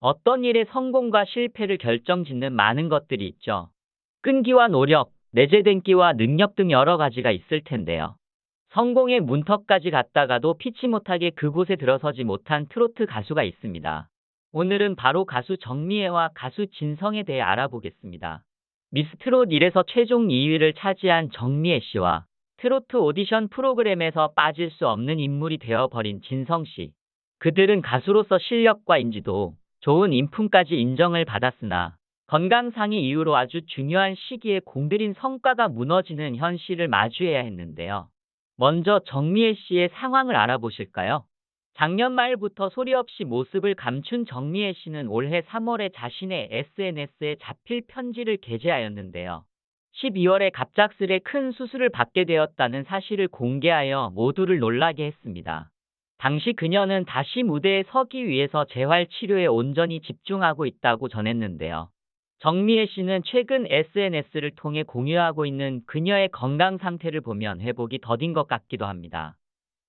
어떤 일의 성공과 실패를 결정짓는 많은 것들이 있죠. 끈기와 노력, 내재된 끼와 능력 등 여러 가지가 있을 텐데요. 성공의 문턱까지 갔다가도 피치 못하게 그곳에 들어서지 못한 트로트 가수가 있습니다. 오늘은 바로 가수 정미애와 가수 진성에 대해 알아보겠습니다. 미스트롯 1에서 최종 2위를 차지한 정미애 씨와 트로트 오디션 프로그램에서 빠질 수 없는 인물이 되어버린 진성 씨. 그들은 가수로서 실력과 인지도, 좋은 인품까지 인정을 받았으나 건강상의 이유로 아주 중요한 시기에 공들인 성과가 무너지는 현실을 마주해야 했는데요. 먼저 정미애 씨의 상황을 알아보실까요? 작년 말부터 소리 없이 모습을 감춘 정미애 씨는 올해 3월에 자신의 SNS에 자필 편지를 게재하였는데요. 12월에 갑작스레 큰 수술을 받게 되었다는 사실을 공개하여 모두를 놀라게 했습니다. 당시 그녀는 다시 무대에 서기 위해서 재활 치료에 온전히 집중하고 있다고 전했는데요. 정미애 씨는 최근 SNS를 통해 공유하고 있는 그녀의 건강 상태를 보면 회복이 더딘 것 같기도 합니다.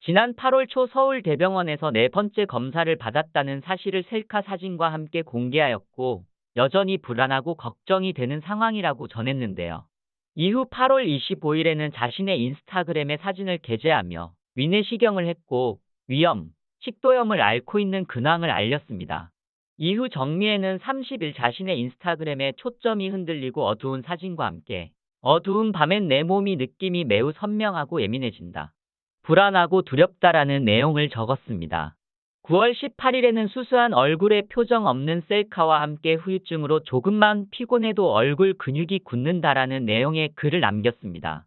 지난 8월 초 서울대병원에서 네 번째 검사를 받았다는 사실을 셀카 사진과 함께 공개하였고 여전히 불안하고 걱정이 되는 상황이라고 전했는데요. 이후 8월 25일에는 자신의 인스타그램에 사진을 게재하며 위내시경을 했고 위염, 식도염을 앓고 있는 근황을 알렸습니다. 이후 정미애는 30일 자신의 인스타그램에 초점이 흔들리고 어두운 사진과 함께 어두운 밤엔 내 몸이 느낌이 매우 선명하고 예민해진다. 불안하고 두렵다라는 내용을 적었습니다. 9월 18일에는 수수한 얼굴에 표정 없는 셀카와 함께 후유증으로 조금만 피곤해도 얼굴 근육이 굳는다라는 내용의 글을 남겼습니다.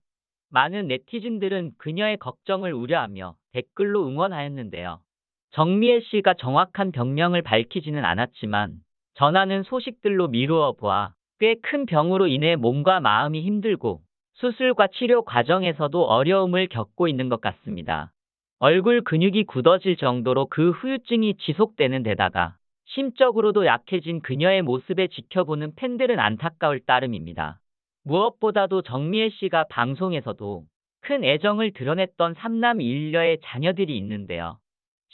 많은 네티즌들은 그녀의 걱정을 우려하며 댓글로 응원하였는데요. 정미애 씨가 정확한 병명을 밝히지는 않았지만 전하는 소식들로 미루어 보아 꽤 큰 병으로 인해 몸과 마음이 힘들고 수술과 치료 과정에서도 어려움을 겪고 있는 것 같습니다. 얼굴 근육이 굳어질 정도로 그 후유증이 지속되는 데다가 심적으로도 약해진 그녀의 모습에 지켜보는 팬들은 안타까울 따름입니다. 무엇보다도 정미애 씨가 방송에서도 큰 애정을 드러냈던 삼남 일녀의 자녀들이 있는데요.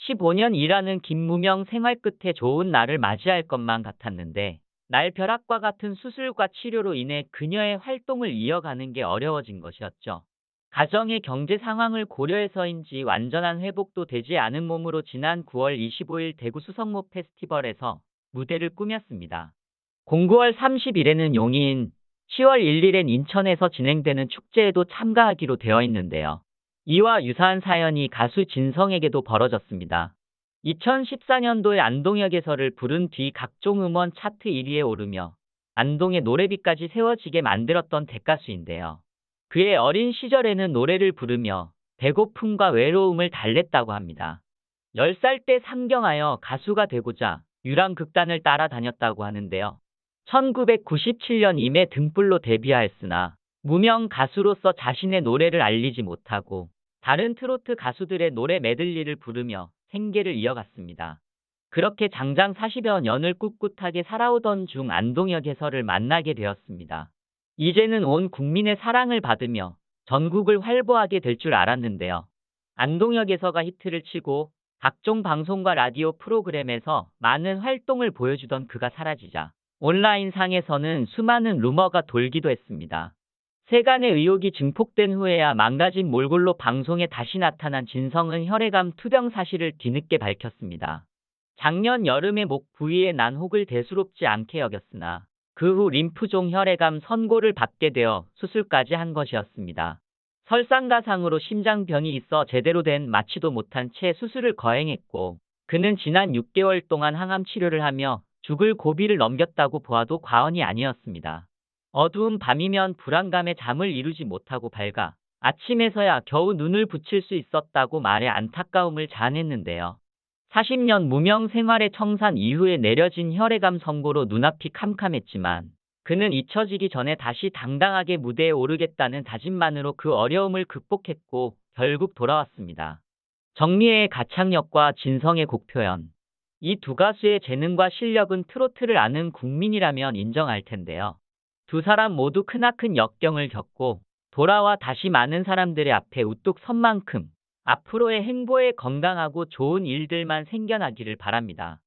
15년 일하는 김무명 생활 끝에 좋은 날을 맞이할 것만 같았는데 날 벼락과 같은 수술과 치료로 인해 그녀의 활동을 이어가는 게 어려워진 것이었죠. 가정의 경제 상황을 고려해서인지 완전한 회복도 되지 않은 몸으로 지난 9월 25일 대구 수성모 페스티벌에서 무대를 꾸몄습니다. 09월 30일에는 용인, 10월 1일엔 인천에서 진행되는 축제에도 참가하기로 되어 있는데요. 이와 유사한 사연이 가수 진성에게도 벌어졌습니다. 2014년도에 안동역에서를 부른 뒤 각종 음원 차트 1위에 오르며 안동의 노래비까지 세워지게 만들었던 대가수인데요. 그의 어린 시절에는 노래를 부르며 배고픔과 외로움을 달랬다고 합니다. 10살 때 상경하여 가수가 되고자 유랑극단을 따라다녔다고 하는데요. 1997년 임에 등불로 데뷔하였으나 무명 가수로서 자신의 노래를 알리지 못하고 다른 트로트 가수들의 노래 메들리를 부르며 생계를 이어갔습니다. 그렇게 장장 40여 년을 꿋꿋하게 살아오던 중 안동역 해설을 만나게 되었습니다. 이제는 온 국민의 사랑을 받으며 전국을 활보하게 될 줄 알았는데요. 안동역에서가 히트를 치고 각종 방송과 라디오 프로그램에서 많은 활동을 보여주던 그가 사라지자 온라인 상에서는 수많은 루머가 돌기도 했습니다. 세간의 의혹이 증폭된 후에야 망가진 몰골로 방송에 다시 나타난 진성은 혈액암 투병 사실을 뒤늦게 밝혔습니다. 작년 여름에 목 부위에 난 혹을 대수롭지 않게 여겼으나 그 후 림프종 혈액암 선고를 받게 되어 수술까지 한 것이었습니다. 설상가상으로 심장병이 있어 제대로 된 마취도 못한 채 수술을 거행했고 그는 지난 6개월 동안 항암 치료를 하며 죽을 고비를 넘겼다고 보아도 과언이 아니었습니다. 어두운 밤이면 불안감에 잠을 이루지 못하고 밝아 아침에서야 겨우 눈을 붙일 수 있었다고 말해 안타까움을 자아냈는데요. 40년 무명 생활의 청산 이후에 내려진 혈액암 선고로 눈앞이 캄캄했지만 그는 잊혀지기 전에 다시 당당하게 무대에 오르겠다는 다짐만으로 그 어려움을 극복했고 결국 돌아왔습니다. 정미애의 가창력과 진성의 곡표현. 이 두 가수의 재능과 실력은 트로트를 아는 국민이라면 인정할 텐데요. 두 사람 모두 크나큰 역경을 겪고 돌아와 다시 많은 사람들의 앞에 우뚝 선 만큼 앞으로의 행보에 건강하고 좋은 일들만 생겨나기를 바랍니다.